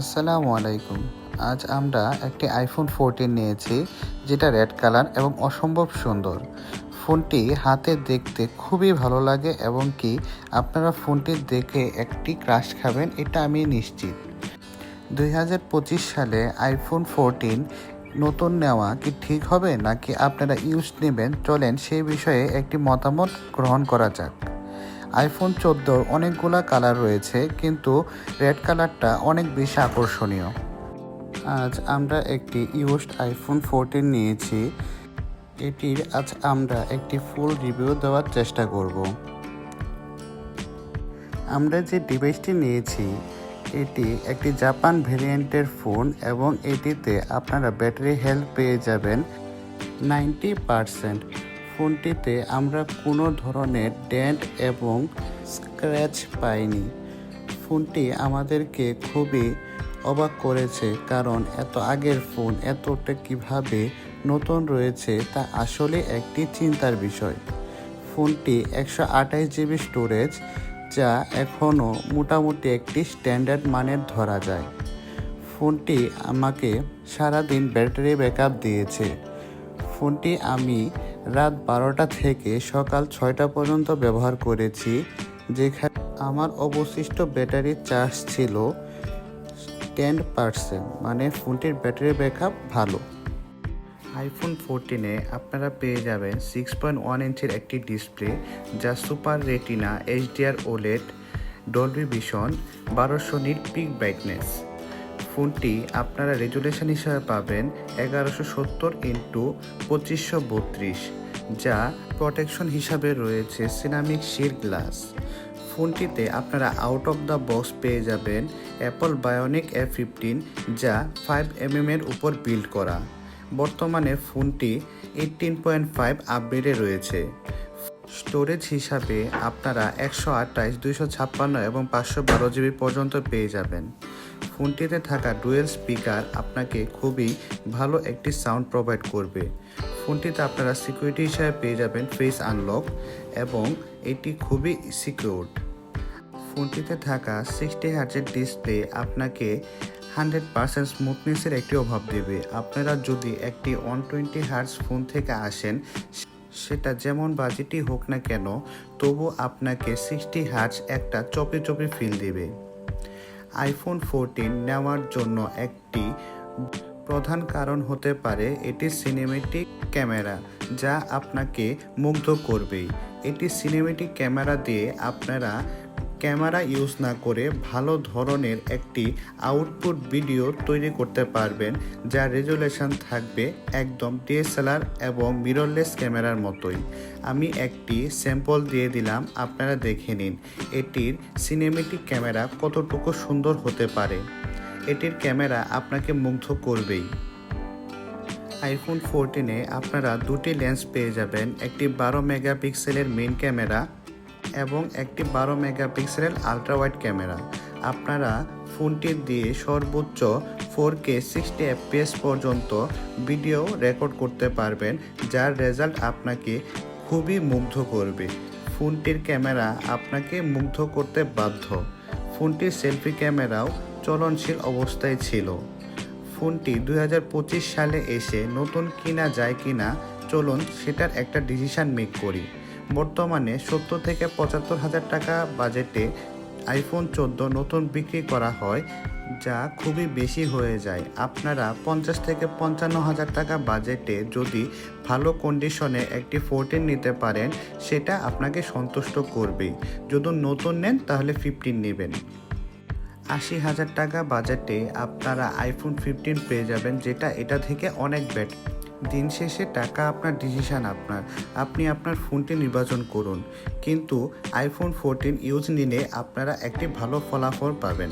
আসসালামু আলাইকুম। আজ আমরা একটি আইফোন ফোরটিন নিয়েছি, যেটা রেড কালার এবং অসম্ভব সুন্দর। ফোনটি হাতে দেখতে খুবই ভালো লাগে এবং কি আপনারা ফোনটি দেখে একটি ক্রাশ খাবেন, এটা আমি নিশ্চিত। দুই হাজার পঁচিশ সালে আইফোন ফোরটিন নতুন নেওয়া কি ঠিক হবে নাকি আপনারা ইউজ নেবেন? চলেন সেই বিষয়ে একটি মতামত গ্রহণ করা যাক। আইফোন চোদ্দোর অনেকগুলা কালার রয়েছে, কিন্তু রেড কালারটা অনেক বেশি আকর্ষণীয়। আজ আমরা একটি ইউজড আইফোন ফোরটিন নিয়েছি। এটির আজ আমরা একটি ফুল রিভিউ দেওয়ার চেষ্টা করব। আমরা যে ডিভাইসটি নিয়েছি, এটি একটি জাপান ভেরিয়েন্টের ফোন এবং এটিতে আপনারা ব্যাটারি হেলথ পেয়ে যাবেন নাইনটি পারসেন্ট ফোনটিতে আমরা কোনো ধরনের ডেন্ট এবং স্ক্র্যাচ পাইনি। ফোনটি আমাদেরকে খুবই অবাক করেছে কারণ এত আগের ফোন এতটা কীভাবে নতুন রয়েছে তা আসলে একটি চিন্তার বিষয়। ফোনটি একশো আঠাশ জিবি স্টোরেজ, যা এখনও মোটামুটি একটি স্ট্যান্ডার্ড মানের ধরা যায়। ফোনটি আমাকে সারাদিন ব্যাটারি ব্যাকআপ দিয়েছে। ফোনটি আমি রাত বারোটা থেকে সকাল ছয়টা পর্যন্ত ব্যবহার করেছি, যেখানে আমার অবশিষ্ট ব্যাটারির চার্জ ছিল টেন পার্সেন্ট মানে ফোনটির ব্যাটারি ব্যাকআপ ভালো। আইফোন ফোরটিনে আপনারা পেয়ে যাবেন সিক্স পয়েন্ট ওয়ান ইঞ্চের একটি ডিসপ্লে যা super retina HDR OLED Dolby vision বারোশো নিট পিক ব্রাইটনেস ফোনটি আপনারা রেজুলেশন হিসাবে পাবেন এগারোশো সত্তর ইন্টু পঁচিশশো বত্রিশ, যা প্রোটেকশন হিসাবে রয়েছে সিনামিক শির গ্লাস। ফোনটিতে আপনারা আউট অফ দ্য বক্স পেয়ে যাবেন অ্যাপল বায়োনিক এ ফিফটিন যা ফাইভ এম এর উপর বিল্ড করা। বর্তমানে ফোনটি এইটিন পয়েন্ট ফাইভ আপডেটে রয়েছে। স্টোরেজ হিসাবে আপনারা একশো আঠাশ দুইশো ছাপ্পান্ন এবং পাঁচশো বারো জিবি পর্যন্ত পেয়ে যাবেন। ফোনটিতে থাকা ডুয়েল স্পিকার আপনাকে খুবই ভালো একটি সাউন্ড প্রোভাইড করবে। ফোনটিতে আপনারা সিকিউরিটি হিসাবে পেয়ে যাবেন ফেস আনলক এবং এটি খুবই সিকিউরড ফোনটিতে থাকা সিক্সটি হার্জের ডিসপ্লে আপনাকে হান্ড্রেড পার্সেন্ট স্মুথনেসের একটি অভাব দেবে। আপনারা যদি একটি ওয়ান টোয়েন্টি হার্জ ফোন থেকে আসেন সেটা যেমন বাজেটই হোক না কেন, তবু আপনাকে সিক্সটি হার্জ একটা চপে চপে ফিল দেবে। আইফোন ফোরটিন নেওয়ার জন্য একটি প্রধান কারণ হতে পারে এটি সিনেমেটিক ক্যামেরা যা আপনাকে মুগ্ধ করবেই। এটি সিনেমেটিক ক্যামেরা দিয়ে আপনারা ক্যামেরা ইউজ না করে ভালো ধরনের একটি আউটপুট ভিডিও তৈরি করতে পারবেন, যা রেজুলেশন থাকবে একদম ডিএসএলআর এবং মিররলেস ক্যামেরার মতোই। আমি একটি স্যাম্পল দিয়ে দিলাম, আপনারা দেখে নিন। এটির সিনেমেটিক ক্যামেরা কতটুকু সুন্দর হতে পারে? এটির ক্যামেরা আপনাকে মুগ্ধ করবেই। আইফোন ফোরটিনে আপনারা দুটি লেন্স পেয়ে যাবেন, একটি বারো মেগাপিক্সেলের মেইন ক্যামেরা এবং একটি বারো মেগাপিক্সেলের আলট্রা ওয়াইড ক্যামেরা আপনারা ফোনটি দিয়ে সর্বোচ্চ ফোর কে সিক্সটি এফপিএস পর্যন্ত ভিডিও রেকর্ড করতে পারবেন, যার রেজাল্ট আপনাকে খুবই মুগ্ধ করবে। ফোনটির ক্যামেরা আপনাকে মুগ্ধ করতে বাধ্য। ফোনটির সেলফি ক্যামেরাও চলনশীল অবস্থায় ছিল। ফোনটি দু হাজার পঁচিশ সালে এসে নতুন কিনা যায় কিনা, চলুন সেটার একটা ডিসিশান মেক করি। বর্তমানে সত্তর থেকে পঁচাত্তর হাজার টাকা বাজেটে আইফোন চোদ্দ নতুন বিক্রি করা হয়, যা খুবই বেশি হয়ে যায়। আপনারা পঞ্চাশ থেকে পঞ্চান্ন হাজার টাকা বাজেটে যদি ভালো কন্ডিশনে একটি ফোরটিন নিতে পারেন, সেটা আপনাকে সন্তুষ্ট করবেই যদি নতুন নেন, তাহলে ফিফটিন নেবেন। আশি হাজার টাকা বাজেটে আপনারা আইফোন ফিফটিন পেয়ে যাবেন, যেটা এটা থেকে অনেক বেটার দিন শেষে টাকা আপনার ডিসিশান আপনার। আপনি আপনার ফোনটি নির্বাচন করুন। কিন্তু আইফোন ফোরটিন ইউজ নিলে আপনারা একটি ভালো ফলাফল পাবেন।